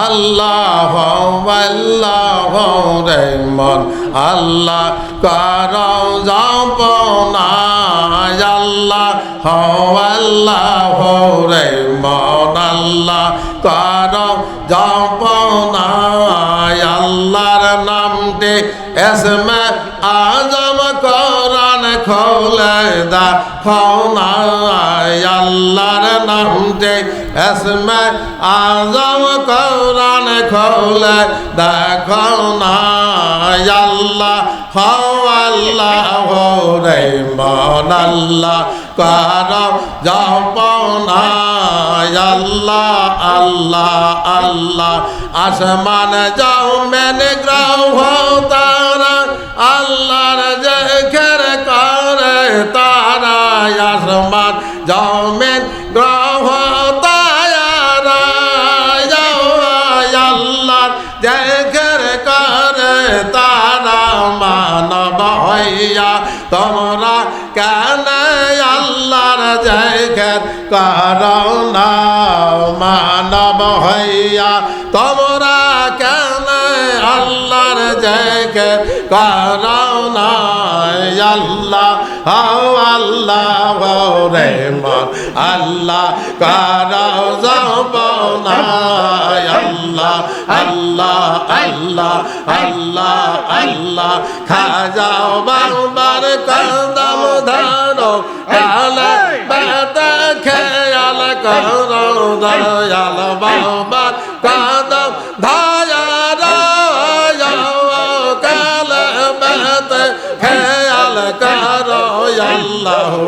আল্লাহ আল্লাহ রে মন আল্লাহ কর জপনা আল্লাহ আল্লাহ রে মন আল্লাহ কর জপনা আল্লাহর নামটি এসমে আজম কোরআন খোলে দা খোনা আল্লাহর নামটি এসমে আজম কোরআন খোলে দেখো না আল্লাহ হও আল্লাহ রে মন আল্লাহ কর জপনা আল্লাহ আল্লাহ আল্লাহ আসমান যাও মেনে গ্রহ তারা আল্লাহর জেখের করে তারা আসমান যাও মেন হইয়া তোমরা কেন আল্লাহর জায়গা করো না মানব হইয়া তোমরা কেন জেখের করো না আল্লাহ রে মন আল্লাহ করো যাব না আল্লাহ আল্লাহ আল্লাহ আল্লাহ আল্লাহ খাজাও বাবার কদম ধারো কালে বেটা খেয়াল করো, দয়াল বাবার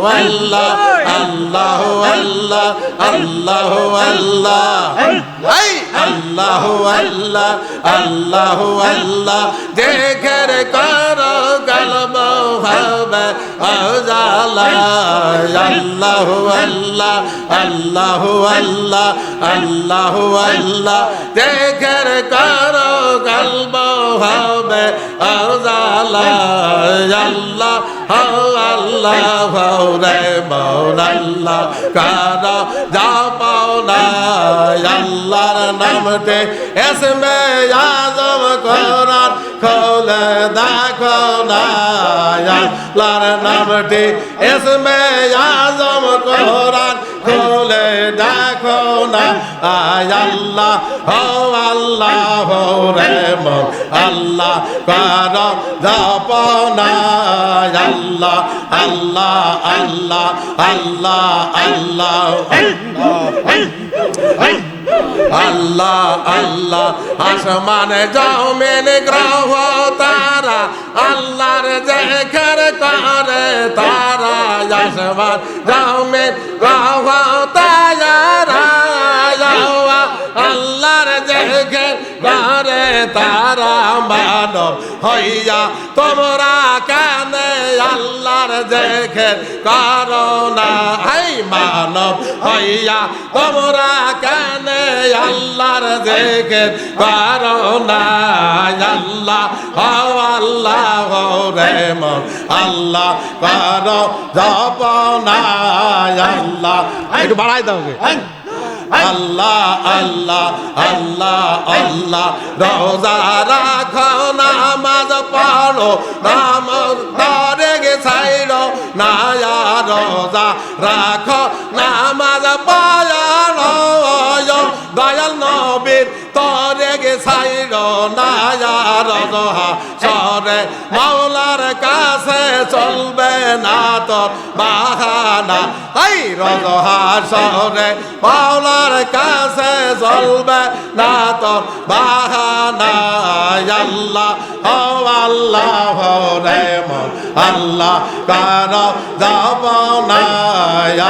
আল্লাহ আল্লাহ আল্লাহ আল্লাহ আল্লাহ। আল্লাহ আল্লাহ আল্লাহ আল্লাহ। দেখের করো গলব হবে আজালা আল্লাহ আল্লাহ আল্লাহ আল্লাহ আল্লাহ আল্লাহ। দেখের করো গলব হবে আল্লাহ আল্লাহ রে মৌলাল্লাহ কারা যা পাওনা আল্লাহর নামতে এসমে আজম কোরআন খোলে দেখো না, আল্লাহর নামটি এসমে আজম কোরআন খোলে দেখো না, আয় আল্লাহ হো আল্লাহ রে মন আল্লাহ কর জপনা আল্লাহ আল্লাহ আল্লাহ আল্লাহ আল্লাহ আল্লাহ আল্লাহ আসমানে যাও মেনে গ্রহ তারা, আল্লাহর জেখর করে তারা, আসমান যাও মেন গ্রহ হইয়া তোমরা কেন আল্লাহর জেখের করো না হাই মানব হইয়া তোমরা কেন আল্লাহর জেখের করো না আল্লাহ হও আল্লাহ রে মন। আল্লাহ করো জপ না আল্লাহ। একটু বাড়াই দাও আল্লাহ আল্লাহ আল্লাহ আল্লাহ। রোজা রাখো, নামাজ পড়ো নাম ধরে গে ছাইড়ো, নায়া রোজা রাখো, নামাজ পড়ো দয়াল নবীর তরে গে ছাইড়ো, নায়া রোজা সরে মাওলার কাছে চলবে। না তোর বাহানা। হাই রজহা সরে মাওলার কাছে চলবে না তোর বাহানা। আল্লাহ, ও আল্লাহ রে মন আল্লাহ কার যাব না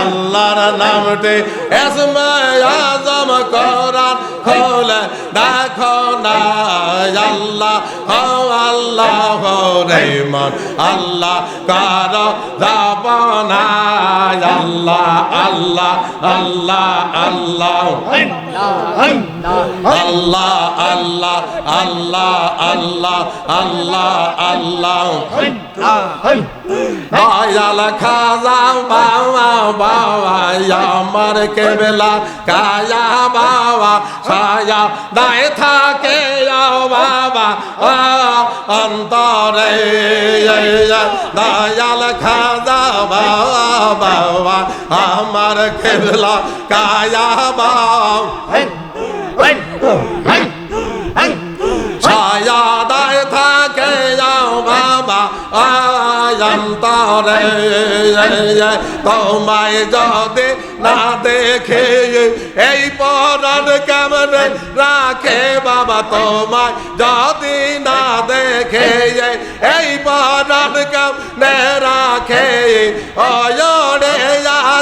আল্লাহর নামটি এসমে আজম কোরআন খোলে আল্লাহ ও আল্লাহ রে মন আল্লাহ কার যাব না আল্লাহ আল্লাহ আল্লাহ আল্লাহ আল্লাহ আল্লাহ আল্লাহ আল্লাহ আল্লাহ আল্লাহ দয়াল খাজা বাবা বাবা আমার কেবলা কায়া বাবা সায়া দায় থাকে বাবা অন্তরে দয়াল খাজা বাবা আমার কেবলা কায়া ছায়া দায় থাকে বাবা আয়ন্তরে তোমায় যদি না দেখে, এই কেমনে রাখে বাবা তোমায়। যদি না দেখে এই পরাণ কেমনে রাখে অয়রে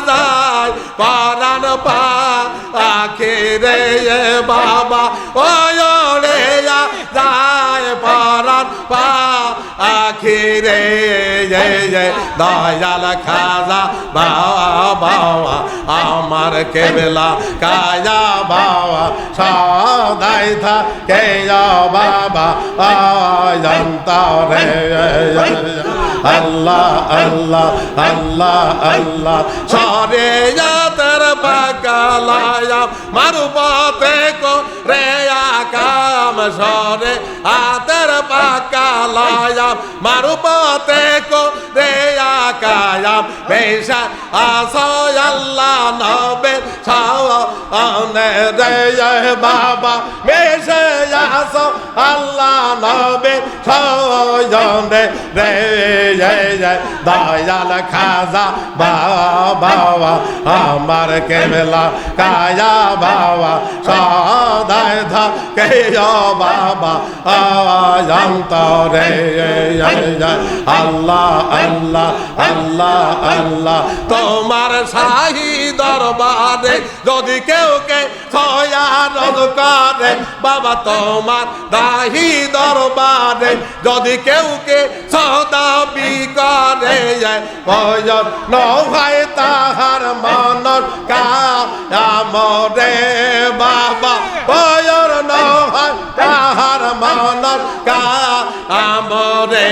যায় পরাণ পা আখে রে বাবা অয়রে যায় পরাণ পা আখিরে দয়াল খাজা বাবা বাবা, আমার কেবলা কায়া বাবা, সদাই থাকে বাবা রে। আল্লাহ আল্লাহ আল্লাহ আল্লাহ, সরে যাতর পাকালায়া মারুপতে কো রে আকাম, সরে আতর পাকালায়া মারুপতে কো নাম বেশা আসায় আল্লাহ নবে সাওনে রে বাবা বেশে আসাও আল্লাহ নবে সাও ছাওনে রে দয়াল খাজা বাবা, আমার কেবলা কায়া বাবা, সদায় থাকে বাবা অন্তরে। আল্লাহ আল্লাহ আল্লাহ আল্লাহ, তোমার শাহী দরবারে যদি কেউ কে করে বাবা তোমার দাহি দরবারে, যদি কেউ কে সদাবি করে প্রয়োজন নয় তাহার মনর কামরে বাবা প্রয়োজন নয় তাহার মনর কামরে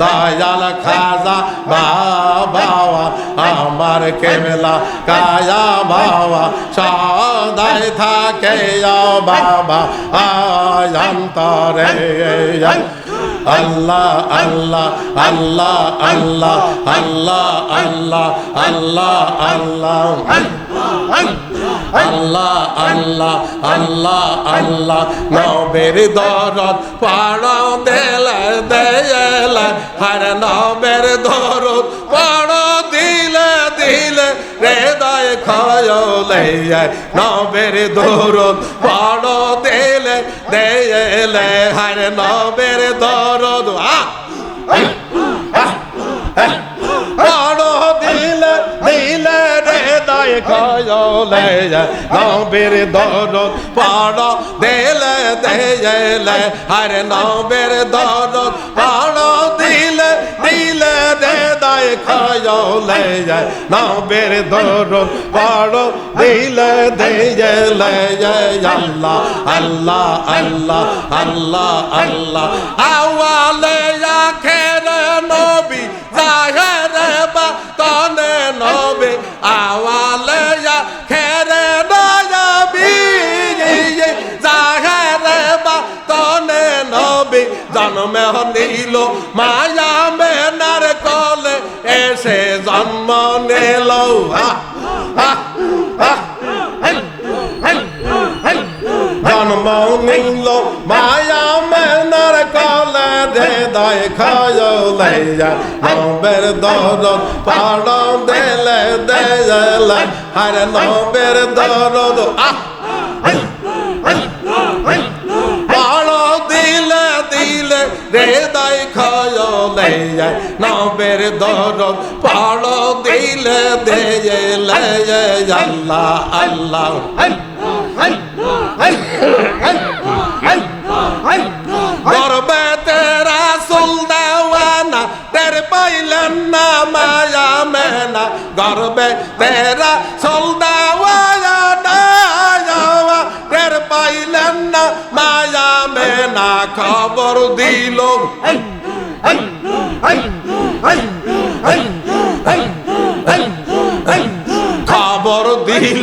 দয়াল খাজা বাবা আমার কেবলা কায়া বাবা সদাই থাকে বাবা আল্লাহ আল্লাহ আল্লাহ আল্লাহ আল্লাহ আল্লাহ আল্লাহ আল্লাহ আল্লাহ আল্লাহ আল্লাহ আল্লাহ নবের দরদ পাড় দেল দেল হর নবের দরদ পাড়, দিলে দিলে হৃদয় খয়লে নবের দরদ পড়, দিলে, দেলে হর নবের দরদ। আহ! পাড় খয়লে নবের দরদ পাড়, দিলে দেলে হর নবের দরদ পাড়, দিলে দিলে হৃদয় খয়লে নবের দরদ পাড়, দিলে দেলে আল্লাহ আল্লাহ আল্লাহ আল্লাহ আল্লাহ, আওয়ালে আখের নবী, জাহের বা তনে নবী, আওয়ালে নিল, মায়া মেনার কলে এসে জন্ম নিল। জন্ম নিল, মায়া মেনার কলে দে দয় খায়লে নবের দরদ পাড় দেলে দেলে হর নবের দরদ। আহ পাড় খয়লে নবের দরদ পাড় দিলে দেলে আল্লাহ আল্লাহ। গর্বে তেরা সুলদাওয়ানা তের পাইলেন না মায়া মেনা। গর্বে তেরা সুলদাওয়ানা তের পাইলেন না মায়া মেনা। খবর দিল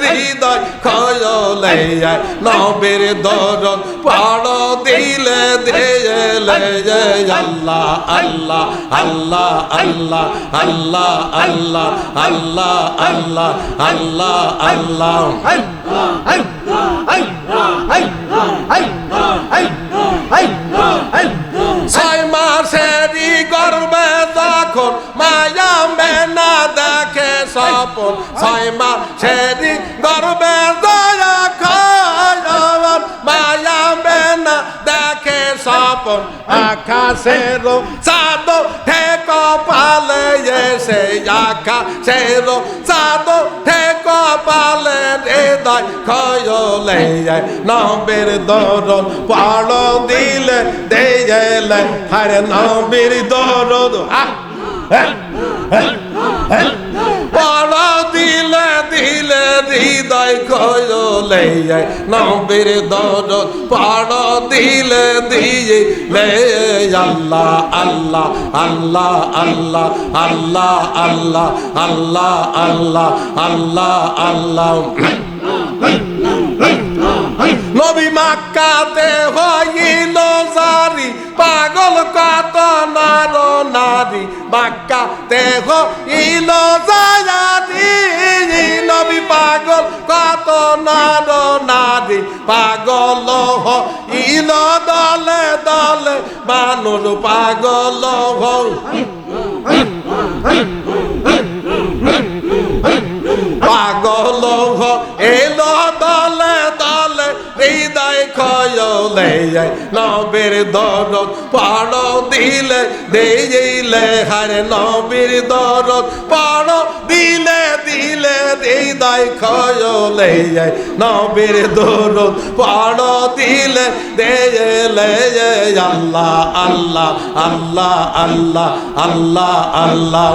হৃদয় খজলে যায় নবের দরদ পাড় দিলে আল্লাহ আল্লাহ আল্লাহ আল্লাহ আল্লাহ আল্লাহ আল্লাহ আল্লাহ আল্লাহ আল্লাহ। ছয় মাসেরই গর্বে যখন মায়া স্বপন ছয় মাসেরই গর্বে দয়া খায়ন মায়া মেনা দেখে স্বপন আকাশের চাঁদ ঠেক পালে এসে আকাশের চাঁদ ঠেক পালে হৃদয় খয়লে নবের দরদ পাড় দিলে দেলে হারে নবীর দরদ আহ, হ্যাঁ, হ্যাঁ, হ্যাঁ। দিলে দিলে হৃদয় যায় নবীর দরদ পাড় দিলে, দিয়ে লে আল্লাহ আল্লাহ আল্লাহ আল্লাহ আল্লাহ আল্লাহ আল্লাহ আল্লাহ আল্লাহ আল্লাহ। নবী মাক্কাতে হইল জারি, পাগল কত নার নারী, মাক্কাতে হইল জারি। নার নারী পাগল হইল দলে দলে মানুষ পাগল পাগল হ দলে খয়লে নবীর দরদ পাড় দিলে দিলে হারে নবীর দরদ পাড় দিলে দিলে দেই হৃদয় খয়লে নবীর দরদ পাড় দিলে দিলে, আল্লাহ আল্লাহ আল্লাহ আল্লাহ আল্লাহ আল্লাহ।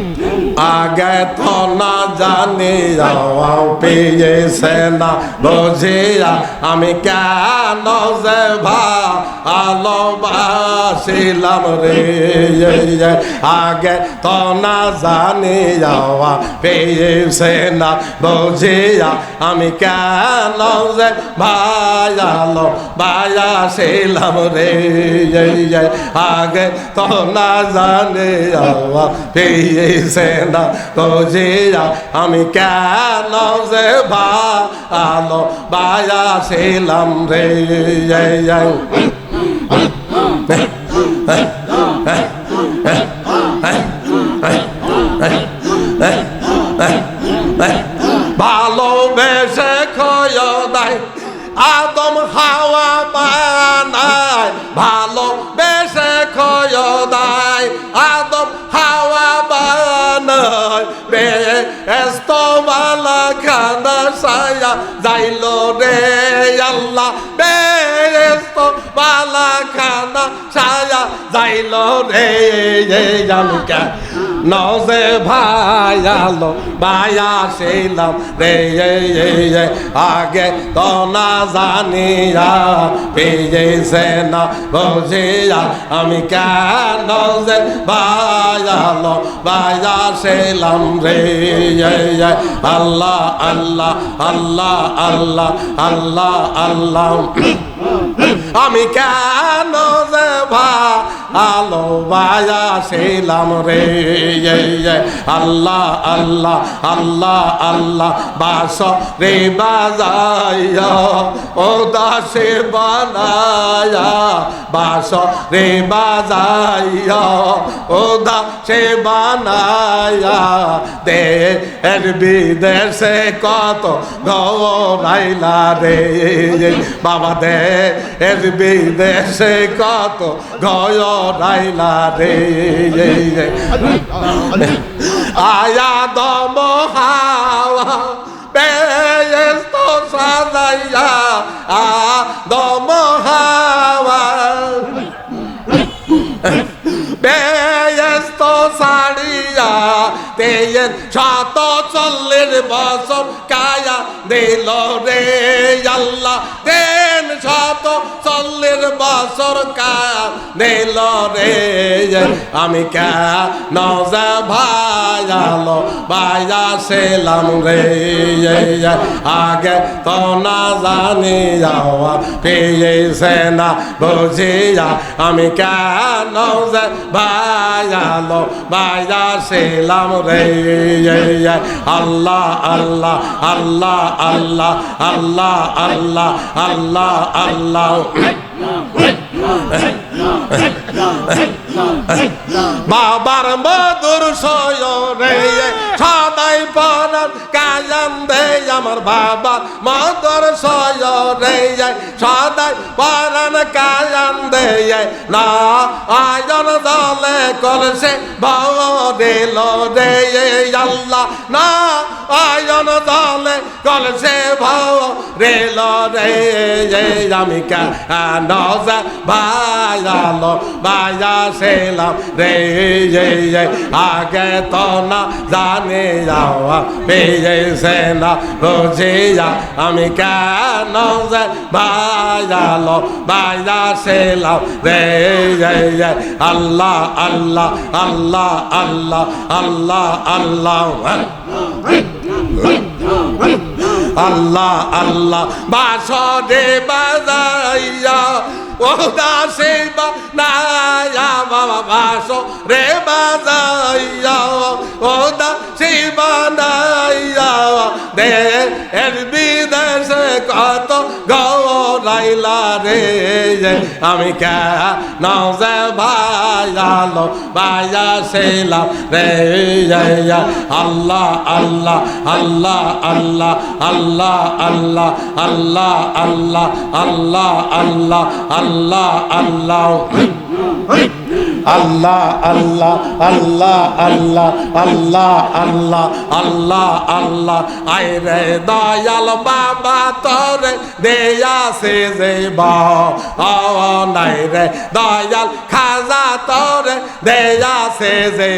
আগে তো না জানি পেয়েছে না বুঝিয়া আমি কেন যে ভালোবাসিলাম রে? আগে তো না জানি যাওয়া পেয়েছে না বুঝিয়া আমি কেন যে ভালো বায়াসিলাম রে? আগে তো না জানি যাওয়া পেয়েছে না বুঝিয়া আমি কেন যে ভালো বায়াসিলাম রে? রে আল্লাহ বেরেস্ত বালাখানা সায়া যাইল রে জালুকা নজে ভায়ালো বায়া ছিলাম রে আগে তো না জানিয়া পেয়েছে না বুঝিয়া আমি কেন যে বায়ালো বায়া ছিলাম রে আল্লাহ আল্লাহ আল্লাহ আল্লাহ আল্লাহ আল্লাহ। আমি কেন যে ভালোবায়া ছিলাম রে আল্লাহ আল্লাহ আল্লাহ আল্লাহ, বাস রে বাজাইয়া ও দাসে বানায়া, বাস রে বাজাইয়া ও দাসে বানায়া দে এর বিদেশে কত গৌরাইলা রে, বাবা দে এর বিদেশে কত গৌরাইলা রে আয়া দম হাওয়া বেস্ত সাজাইয়া, আ, দম হাওয়া। বেস্ত সারিয়া তেয়ের শত চল্লিশ বছর কায়া দিল রে, আল্লাহ দেন শত চল্লিশ বছর কায়া দিল রে। আমি কে নজা ভাইয়ালো ভাইয়া সেলাম রে। আগে তো না জানি যাওয়া পেয়েছে না বুঝিয়া। আমি কেন যে ভাইয়ালো ভাইয়া সেলাম রে। আল্লাহ আল্লাহ আল্লাহ আল্লাহ আল্লাহ আল্লাহ আল্লাহ আল্লাহ বাবার মধুর সয়রে সদাই পরান কায়ান দে আমার বাবার মধুর সয়রে সদাই পরান কায়ান দে না আয়ন দলে করছে ভরিল রে আল্লাহ, না আয়ন দলে করছে ভরিল রে আমি কা নজা ভাইয়ালো ভাইয়া সেলাম রে আগে তো না জানে যাওয়া পেয়েছে না বুঝিয়া আমি কেন যে ভাইয়ালো ভাইয়া সেলাম রে আল্লাহ আল্লাহ আল্লাহ আল্লাহ আল্লাহ আল্লাহ আল্লাহ আল্লাহ। বাসরে বাজাইয়া ও দাসে বানায়া বাবা বাস রে বাজাইয়া ও দাসে দে এর বিদেশে কত গৌরাইলা রে, আমি কে নাও নজে ভাইয়ালো ভাইয়া সেলাম রে আল্লাহ আল্লাহ আল্লাহ আল্লাহ আল্লাহ আল্লাহ আল্লাহ আল্লাহ আল্লাহ আল্লাহ আল্লাহ আল্লাহ আল্লাহ আল্লাহ আল্লাহ আল্লাহ আল্লাহ আল্লাহ আল্লাহ আল্লাহ। আয় রে দয়াল বাবা, তোরে দেয়া সে যে নাই রে দয়াল খাজা, তোরে দেয়া সে যে